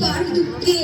Barduque.